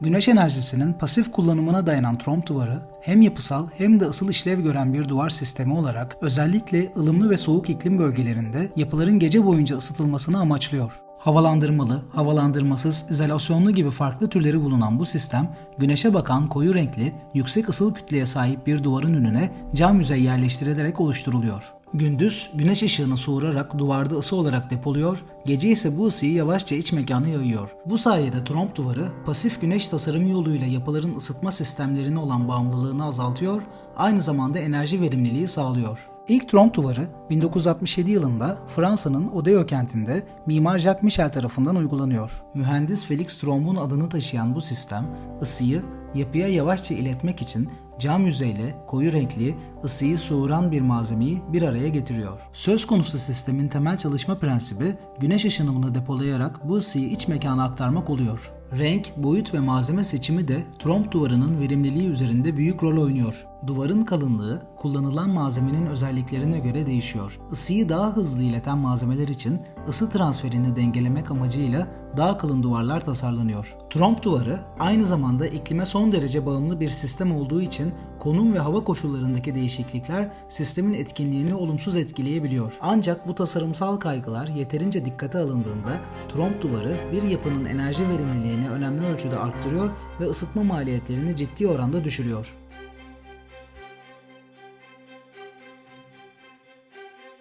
Güneş enerjisinin pasif kullanımına dayanan tromp duvarı hem yapısal hem de ısıl işlev gören bir duvar sistemi olarak özellikle ılımlı ve soğuk iklim bölgelerinde yapıların gece boyunca ısıtılmasını amaçlıyor. Havalandırmalı, havalandırmasız, izolasyonlu gibi farklı türleri bulunan bu sistem, güneşe bakan koyu renkli, yüksek ısıl kütleye sahip bir duvarın önüne cam yüzey yerleştirilerek oluşturuluyor. Gündüz güneş ışığını soğurarak duvarda ısı olarak depoluyor, gece ise bu ısıyı yavaşça iç mekana yayıyor. Bu sayede tromp duvarı pasif güneş tasarım yoluyla yapıların ısıtma sistemlerine olan bağımlılığını azaltıyor, aynı zamanda enerji verimliliği sağlıyor. İlk tromp duvarı 1967 yılında Fransa'nın Odeyo kentinde mimar Jacques Michel tarafından uygulanıyor. Mühendis Felix Tromp'un adını taşıyan bu sistem ısıyı yapıya yavaşça iletmek için cam yüzeyle koyu renkli, ısıyı soğuran bir malzemeyi bir araya getiriyor. Söz konusu sistemin temel çalışma prensibi güneş ışınımını depolayarak bu ısıyı iç mekana aktarmak oluyor. Renk, boyut ve malzeme seçimi de tromp duvarının verimliliği üzerinde büyük rol oynuyor. Duvarın kalınlığı kullanılan malzemenin özelliklerine göre değişiyor. Isıyı daha hızlı ileten malzemeler için ısı transferini dengelemek amacıyla daha kalın duvarlar tasarlanıyor. Tromp duvarı aynı zamanda iklime son derece bağımlı bir sistem olduğu için konum ve hava koşullarındaki değişiklikler sistemin etkinliğini olumsuz etkileyebiliyor. Ancak bu tasarımsal kaygılar yeterince dikkate alındığında tromp duvarı bir yapının enerji verimliliğini önemli ölçüde arttırıyor ve ısıtma maliyetlerini ciddi oranda düşürüyor.